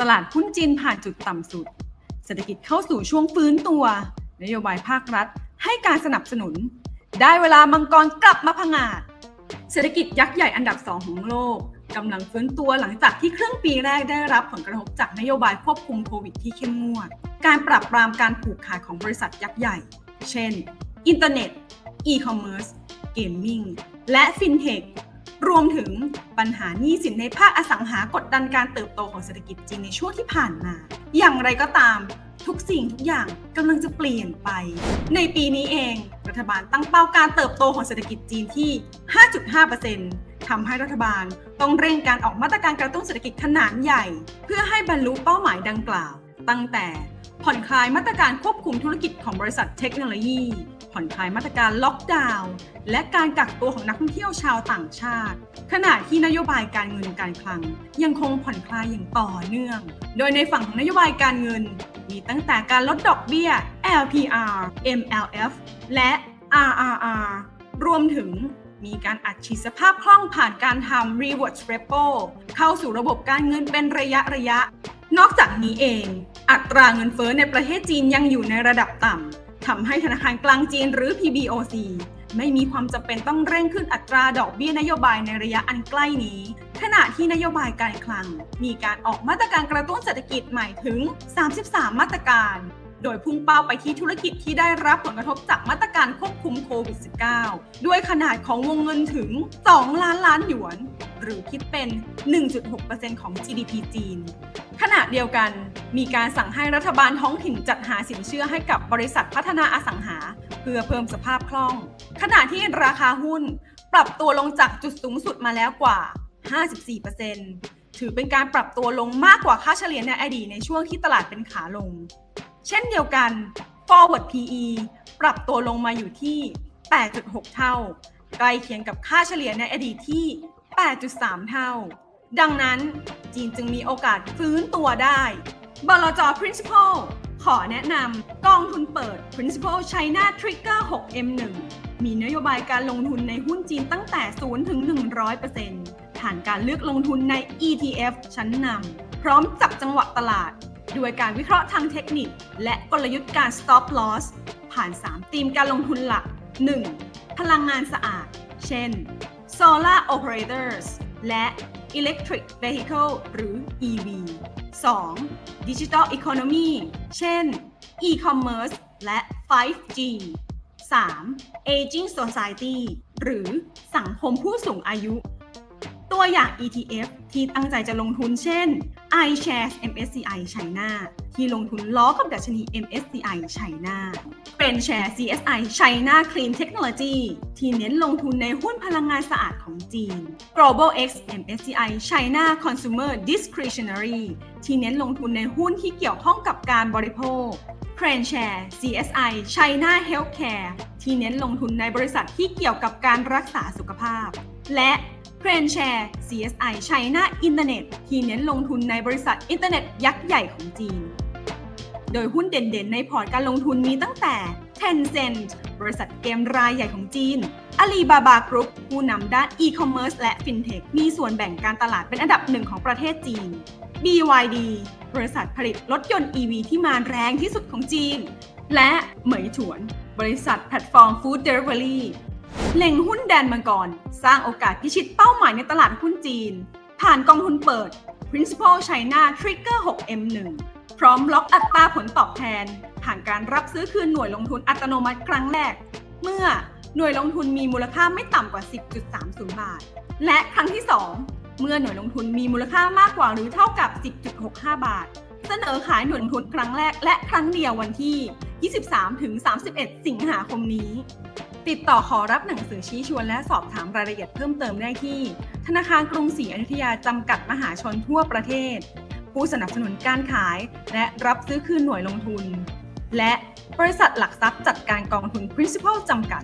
ตลาดหุ้นจีนผ่านจุดต่ำสุด เศรษฐกิจเข้าสู่ช่วงฟื้นตัว นโยบายภาครัฐ ให้การสนับสนุน ได้เวลามังกรกลับมาผงาด เศรษฐกิจยักษ์ใหญ่อันดับ2ของโลกกำลังฟื้นตัวหลังจากที่ครึ่งปีแรกได้รับผลกระทบจากนโยบายควบคุมโควิดที่เข้มงวด การปรับปรามการผูกขาดของบริษัทยักษ์ใหญ่ เช่น อินเทอร์เน็ต อีคอมเมิร์ซ เกมมิ่ง และฟินเทค รวมถึงปัญหาหนี้สินในภาคอสังหากดดันการเติบโตของเศรษฐกิจจีนในช่วงที่ผ่านมา อย่างไรก็ตามทุกสิ่งทุกอย่างกำลังจะเปลี่ยนไป ในปีนี้เอง รัฐบาลตั้งเป้าการเติบโตของเศรษฐกิจจีนที่ 5.5%ทำให้รัฐบาลต้องเร่งการออกมาตรการกระตุ้นเศรษฐกิจขนาดใหญ่ เพื่อให้บรรลุเป้าหมายดังกล่าว ตั้งแต่ ผ่อนคลายมาตรการควบคุมธุรกิจของบริษัทเทคโนโลยี ผ่อนคลายมาตรการล็อกดาวน์และการกักตัวของนักท่องเที่ยวชาวต่างชาติ ขณะที่นโยบายการเงินการคลัง ยังคงผ่อนคลายอย่างต่อเนื่อง โดยในฝั่งของนโยบายการเงิน มีตั้งแต่การลดดอกเบี้ย LPR MLF และ RRR รวมถึง มีการอัดฉีดสภาพคล่องผ่านการทำ Reverse Repo เข้าสู่ระบบการเงินเป็นระยะระยะ นอกจากนี้เอง อัตราเงินเฟ้อในประเทศจีนยังอยู่ในระดับต่ำทำให้ธนาคารกลางจีนหรือ PBOC ไม่มีความจำเป็นต้องเร่งขึ้นอัตราดอกเบี้ยนโยบายในระยะอันใกล้นี้ ขณะที่นโยบายการคลัง มีการออกมาตรการกระตุ้นเศรษฐกิจใหม่ถึง 33 มาตรการ โดยพุ่งเป้าไปที่ธุรกิจที่ได้รับผลกระทบจากมาตรการควบคุมโควิด -19 ด้วยขนาดของวงเงินถึง 2 ล้านล้านหยวน หรือคิดเป็น 1.6%ของ GDP จีน ขณะเดียวกันมีการสั่งให้รัฐบาลท้องถิ่นจัดหาสินเชื่อให้กับบริษัทพัฒนาอสังหา เพื่อเพิ่มสภาพคล่อง ขณะที่ราคาหุ้นปรับตัวลงจากจุดสูงสุดมาแล้วกว่า 54%ถือเป็นการปรับตัวลงมากกว่าค่าเฉลี่ยในอดีตในช่วงที่ตลาดเป็นขาลง เช่นเดียวกัน forward PE ปรับตัวลงมาอยู่ที่ 8.6 เท่า ใกล้เคียงกับค่าเฉลี่ยในอดีตที่ 8.3 เท่า ดังนั้นจีนจึงมีโอกาสฟื้นตัวได้ บลจ Principal ขอแนะนำกองทุนเปิด Principal China Trigger 6M1 มีนโยบายการลงทุนในหุ้นจีนตั้งแต่ 0 ถึง 100%ผ่านการเลือกลงทุนใน ETF ชั้นนำพร้อมจับจังหวะตลาด ด้วยการวิเคราะห์ทางเทคนิค และกลยุทธ์การ stop loss ผ่าน 3 ธีมการลงทุนหลัก 1. พลังงานสะอาด เช่น solar operators และ electric vehicle หรือ EV 2. digital economy เช่น e-commerce และ 5G 3. aging society หรือสังคมผู้สูงอายุ ตัวอย่าง ETF ที่ตั้งใจจะลงทุนเช่น iShares MSCI China ที่ลงทุนล้อกับดัชนี MSCI China เป็น Share CSI China Clean Technology ที่เน้นลงทุนในหุ้นพลังงานสะอาดของจีน Global X MSCI China Consumer Discretionary ที่เน้นลงทุนในหุ้นที่เกี่ยวข้องกับการบริโภค t r e n Share CSI China Healthcare ที่เน้นลงทุนในบริษัทที่เกี่ยวกับการรักษาสุขภาพ และ r e n Share CSI China Internet ที่เน้นลงทุนในบริษัทอินเทอร์เน็ตยักษ์ใหญ่ของจีน โดยหุ้นเด่นๆ ในพอร์ตการลงทุนมีตั้งแต่ Tencent บริษัทเกมรายใหญ่ของจีน Alibaba Group ผู้นำด้าน e-commerce และ fintech มีส่วนแบ่งการตลาดเป็นอันดับหนึ่งของประเทศจีน BYD บริษัทผลิตรถยนต์ EV ที่มาแรงที่สุดของจีน และเหมยถวน บริษัทแพลตฟอร์ม Food Delivery เล็งหุ้นแดนมังกร สร้างโอกาสพิชิตเป้าหมายในตลาดหุ้นจีน ผ่านกองทุนเปิด Principal China Trigger 6M1 พร้อมล็อกอัตราผลตอบแทน ผ่านการรับซื้อคืนหน่วยลงทุนอัตโนมัติครั้งแรก เมื่อหน่วยลงทุนมีมูลค่าไม่ต่ำกว่า 10.30 บาท และครั้งที่ 2 เมื่อหน่วยลงทุนมีมูลค่ามากกว่าหรือเท่ากับ 10.65 บาท เสนอขายหน่วยลงทุนครั้งแรกและครั้งเดียววันที่ 23-31 สิงหาคมนี้ ติดต่อขอรับหนังสือชี้ชวนและสอบถามรายละเอียดเพิ่มเติมได้ที่ ธนาคารกรุงศรีอยุธยาจำกัดมหาชนทั่วประเทศ ผู้สนับสนุนการขาย และรับซื้อคืนหน่วยลงทุน และบริษัทหลักทรัพย์จัดการกองทุน Principal จำกัด